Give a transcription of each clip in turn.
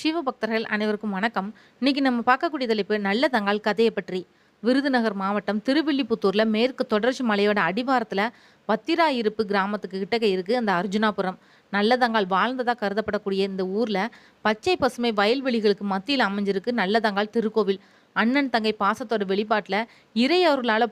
சிவபக்தர்கள் அனைவருக்கும் வணக்கம். இன்னைக்கு நம்ம பார்க்கக்கூடிய தலைப்பு நல்ல தங்கால் கதையை பற்றி. விருதுநகர் மாவட்டம் திருவில்லிபுத்தூர்ல மேற்கு தொடர்ச்சி மலையோட அடிவாரத்துல வத்திராயிருப்பு கிராமத்துக்கு கிட்டக்க இருக்கு அந்த அர்ஜுனாபுரம். நல்லதங்கால் வாழ்ந்ததாக கருதப்படக்கூடிய இந்த ஊர்ல பச்சை பசுமை வயல்வெளிகளுக்கு மத்தியில் அமைஞ்சிருக்கு நல்லதங்கால் திருக்கோவில். அண்ணன் தங்கை பாசத்தோட வெளிப்பாட்டில் இறை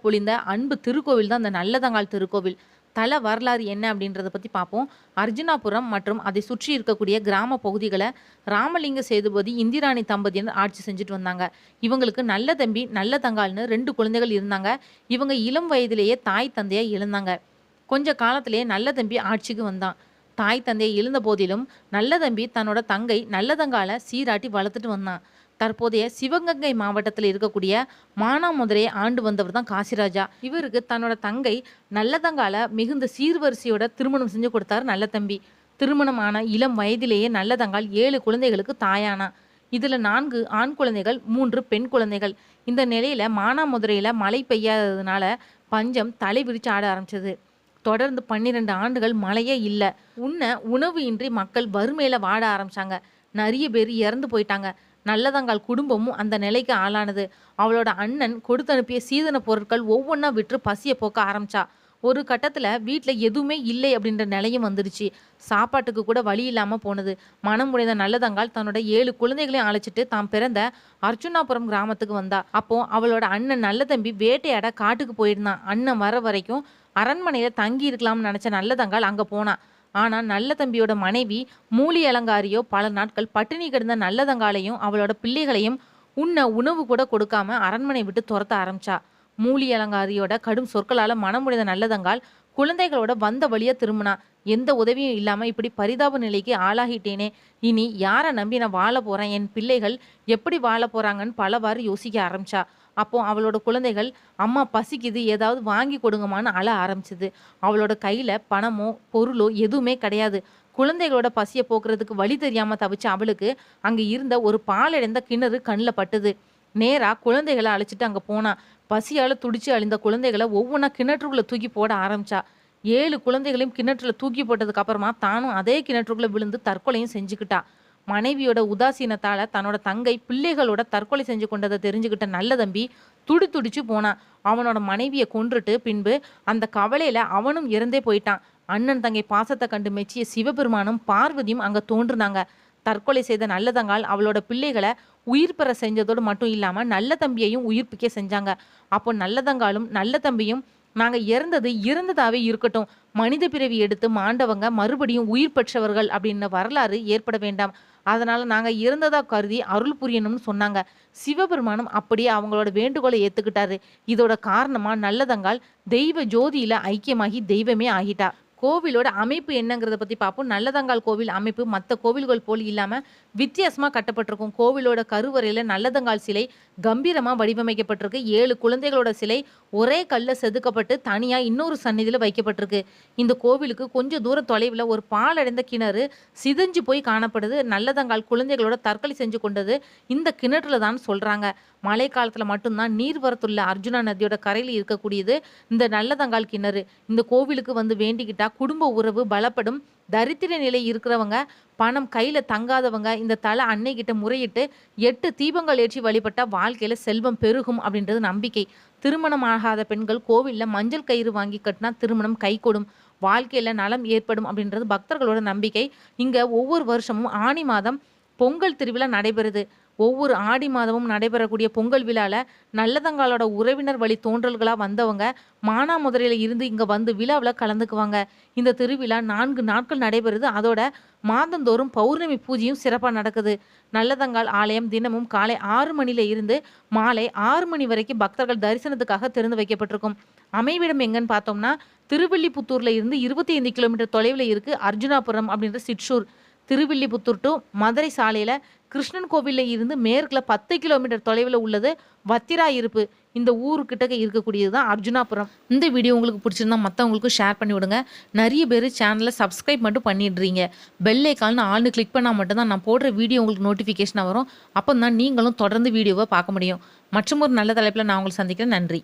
பொழிந்த அன்பு திருக்கோவில் தான் அந்த நல்லதங்கால் திருக்கோவில். தல வரலாறு என்ன அப்படின்றத பற்றி பார்ப்போம். அர்ஜுனாபுரம் மற்றும் அதை சுற்றி இருக்கக்கூடிய கிராம பகுதிகளை ராமலிங்க சேதுபதி இந்திராணி தம்பதியினர் ஆட்சி செஞ்சுட்டு வந்தாங்க. இவங்களுக்கு நல்ல தம்பி நல்ல தங்கால்னு ரெண்டு குழந்தைகள் இருந்தாங்க. இவங்க இளம் வயதிலேயே தாய் தந்தையாக இழந்தாங்க. கொஞ்ச காலத்திலேயே நல்ல தம்பி ஆட்சிக்கு வந்தான். தாய் தந்தையை இழந்த போதிலும் நல்ல தம்பி தன்னோட தங்கை நல்லதங்கால சீராட்டி வளர்த்துட்டு வந்தான். தற்போதைய சிவகங்கை மாவட்டத்தில் இருக்கக்கூடிய மானாமதுரையை ஆண்டு வந்தவர் தான் காசிராஜா. இவருக்கு தன்னோட தங்கை நல்லதங்கால மிகுந்த சீர்வரிசையோட திருமணம் செஞ்சு கொடுத்தாரு நல்ல தம்பி. திருமணமான இளம் வயதிலேயே நல்லதங்கால் ஏழு குழந்தைகளுக்கு தாயானா. இதுல நான்கு ஆண் குழந்தைகள் மூன்று பெண் குழந்தைகள். இந்த நிலையில மானாமதுரையில் மழை பெய்யாததுனால பஞ்சம் தலை விரிச்சு ஆட ஆரம்பிச்சது. தொடர்ந்து பன்னிரெண்டு ஆண்டுகள் மழையே இல்லை. உன்ன உணவு இன்றி மக்கள் வறுமையில வாட ஆரம்பிச்சாங்க. நிறைய பேர் இறந்து போயிட்டாங்க. நல்லதங்கால் குடும்பமும் அந்த நிலைக்கு ஆளானது. அவளோட அண்ணன் கொடுத்து அனுப்பிய சீதன பொருட்கள் ஒவ்வொன்றா விற்று பசியை போக்க ஆரம்பிச்சா. ஒரு கட்டத்தில் வீட்டில் எதுவுமே இல்லை அப்படின்ற நிலையும் வந்துடுச்சு சாப்பாட்டுக்கு கூட வழி இல்லாமல் போனது. மனம் முடிந்த நல்லதங்கால் தன்னோட ஏழு குழந்தைகளையும் அழைச்சிட்டு தான் பிறந்த அர்ச்சுனாபுரம் கிராமத்துக்கு வந்தா. அப்போ அவளோட அண்ணன் நல்ல தம்பி வேட்டையாட காட்டுக்கு போயிருந்தான். அண்ணன் வர வரைக்கும் அரண்மனையில் தங்கி இருக்கலாம்னு நினச்ச நல்லதங்கால் அங்கே போனான் ஆனால் நல்ல தம்பியோட மனைவி மூலி அலங்காரியோ பல நாட்கள் பட்டினி கிடந்த நல்லதங்காலையும் அவளோட பிள்ளைகளையும் உண்ண உணவு கூட கொடுக்காம அரண்மனை விட்டு துரத்த ஆரம்பிச்சா. மூலி அலங்காரியோட கடும் சொற்களால் மனமுடைந்த நல்லதங்கால் குழந்தைகளோட வந்த வழியா திரும்பினா. எந்த உதவியும் இல்லாம இப்படி பரிதாப நிலைக்கு ஆளாகிட்டேனே. இனி யாரை நம்பி நான் வாழ போறேன்? என் பிள்ளைகள் எப்படி வாழ போறாங்கன்னு பலவாறு யோசிக்க ஆரம்பிச்சா. அப்போ அவளோட குழந்தைகள் அம்மா பசிக்குது ஏதாவது வாங்கி கொடுங்கம்மான்னு அழ ஆரம்பிச்சது. அவளோட கையில பணமோ பொருளோ எதுவுமே கிடையாது. குழந்தைகளோட பசியை போக்குறதுக்கு வழி தெரியாம தவிச்ச அவளுக்கு அங்க இருந்த ஒரு பாலடைந்த கிணறு கண்ணில் பட்டுது. நேரா குழந்தைகளை அழைச்சிட்டு அங்க போனா பசியால துடிச்சு அழிந்த குழந்தைகளை ஒவ்வொன்றா கிணற்றுக்குள்ள தூக்கி போட ஆரம்பிச்சா. ஏழு குழந்தைகளையும் கிணற்றுல தூக்கி போட்டதுக்கு அப்புறமா தானும் அதே கிணற்றுக்குள்ள விழுந்து தற்கொலையும் செஞ்சுக்கிட்டா. மனைவியோட உதாசீனத்தால தன்னோட தங்கை பிள்ளைகளோட தற்கொலை செஞ்சு கொண்டதை தெரிஞ்சுக்கிட்ட நல்ல தம்பி துடி துடிச்சு போனான் அவனோட மனைவியை கொன்றுட்டு பின்பு அந்த கவலையில அவனும் இறந்தே போயிட்டான். அண்ணன் தங்கை பாசத்தை கண்டு மெச்சிய சிவபெருமானும் பார்வதியும் அங்க தோன்றுனாங்க. தற்கொலை செய்த நல்லதங்கால் அவளோட பிள்ளைகளை உயிர் பெற செஞ்சதோடு மட்டும் இல்லாமல் நல்ல தம்பியையும் உயிர்ப்பிக்க செஞ்சாங்க. அப்போ நல்லதங்காலும் நல்ல தம்பியும் நாங்கள் இறந்தது இறந்ததாகவே இருக்கட்டும். மனித பிறவி எடுத்து மாண்டவங்க மறுபடியும் உயிர் பெற்றவர்கள் அப்படின்னு வரலாறு ஏற்பட வேண்டாம். அதனால் நாங்கள் இறந்ததா கருதி அருள் புரியணும்னு சொன்னாங்க. சிவபெருமானும் அப்படியே அவங்களோட வேண்டுகோளை ஏற்றுக்கிட்டாரு இதோட காரணமாக நல்லதங்கால் தெய்வ ஜோதியில் ஐக்கியமாகி தெய்வமே ஆகிட்டா. கோவிலோட அமைப்பு என்னங்கிறத பற்றி பார்ப்போம். நல்லதங்கால் கோவில் அமைப்பு மற்ற கோவில்கள் போல் இல்லாமல் வித்தியாசமாக கட்டப்பட்டிருக்கும். கோவிலோட கருவறையில் நல்லதங்கால் சிலை கம்பீரமாக வடிவமைக்கப்பட்டிருக்கு. ஏழு குழந்தைகளோட சிலை ஒரே கல்ல செதுக்கப்பட்டு தனியா இன்னொரு சந்நிதியில வைக்கப்பட்டிருக்கு. இந்த கோவிலுக்கு கொஞ்சம் தூர தொலைவில் ஒரு பாலடைந்த கிணறு சிதைஞ்சு போய் காணப்படுது. நல்லதங்கால் குழந்தைகளோட தற்கொலை செஞ்சு கொண்டது இந்த கிணற்றுல தான் சொல்றாங்க. மழை காலத்துல மட்டும்தான் நீர்வரத்துள்ள அர்ஜுனா நதியோட கரையில் இருக்கக்கூடியது இந்த நல்லதங்கால் கிணறு. இந்த கோவிலுக்கு வந்து வேண்டிக்கிட்டா குடும்ப உறவு பலப்படும். தரித்திர நிலை இருக்கிறவங்க பணம் கையில் தங்காதவங்க இந்த தலை அன்னைக்கிட்ட முறையிட்டு எட்டு தீபங்கள் ஏற்றி வழிபட்டால் வாழ்க்கையில் செல்வம் பெருகும் அப்படின்றது நம்பிக்கை. திருமணம் ஆகாத பெண்கள் கோவில்ல மஞ்சள் கயிறு வாங்கி கட்டினா திருமணம் கைகூடும். வாழ்க்கையில் நலம் ஏற்படும் அப்படின்றது பக்தர்களோட நம்பிக்கை. இங்கே ஒவ்வொரு வருஷமும் ஆனி மாதம் பொங்கல் திருவிழா நடைபெறுது. ஒவ்வொரு ஆடி மாதமும் நடைபெறக்கூடிய பொங்கல் விழாவில் நல்லதங்காலோட உறவினர் வழி தோன்றல்களாக வந்தவங்க மானாமதுரையில் இருந்து இங்கே வந்து விழாவில் கலந்துக்குவாங்க. இந்த திருவிழா நான்கு நாட்கள் நடைபெறுது. அதோட மாதந்தோறும் பௌர்ணமி பூஜையும் சிறப்பாக நடக்குது. நல்லதங்கால் ஆலயம் தினமும் காலை ஆறு மணியில இருந்து மாலை ஆறு மணி வரைக்கும் பக்தர்கள் தரிசனத்துக்காக திறந்து வைக்கப்பட்டிருக்கும். அமைவிடம் எங்கன்னு பார்த்தோம்னா திருவில்லிபுத்தூர்ல இருந்து இருபத்தி ஐந்து கிலோமீட்டர் தொலைவில் இருக்கு அர்ஜுனாபுரம் அப்படின்ற சிற்றூர். திருவில்லிபுத்தூர் டு மதுரை சாலையில கிருஷ்ணன் கோவில்ல இருந்து மேற்குல பத்து கிலோமீட்டர் தொலைவில் உள்ளது வத்திரா இருப்பு இந்த ஊருக்கிட்ட இருக்கக்கூடியது தான் அர்ஜுனாபுரம். இந்த வீடியோ உங்களுக்கு பிடிச்சிருந்தா மற்றவங்களுக்கும் ஷேர் பண்ணி விடுங்க. நிறைய பேர் சேனலை சப்ஸ்கிரைப் மட்டும் பண்ணிடுறீங்க. பெல் ஐக்கால்னு ஆள்னு கிளிக் பண்ணால் மட்டும்தான் நான் போடுற வீடியோ உங்களுக்கு நோட்டிஃபிகேஷனாக வரும். அப்போ தான் நீங்களும் தொடர்ந்து வீடியோவை பார்க்க முடியும். மற்றும் ஒரு நல்ல தலைப்பில் நான் உங்களை சந்திக்கிறேன். நன்றி.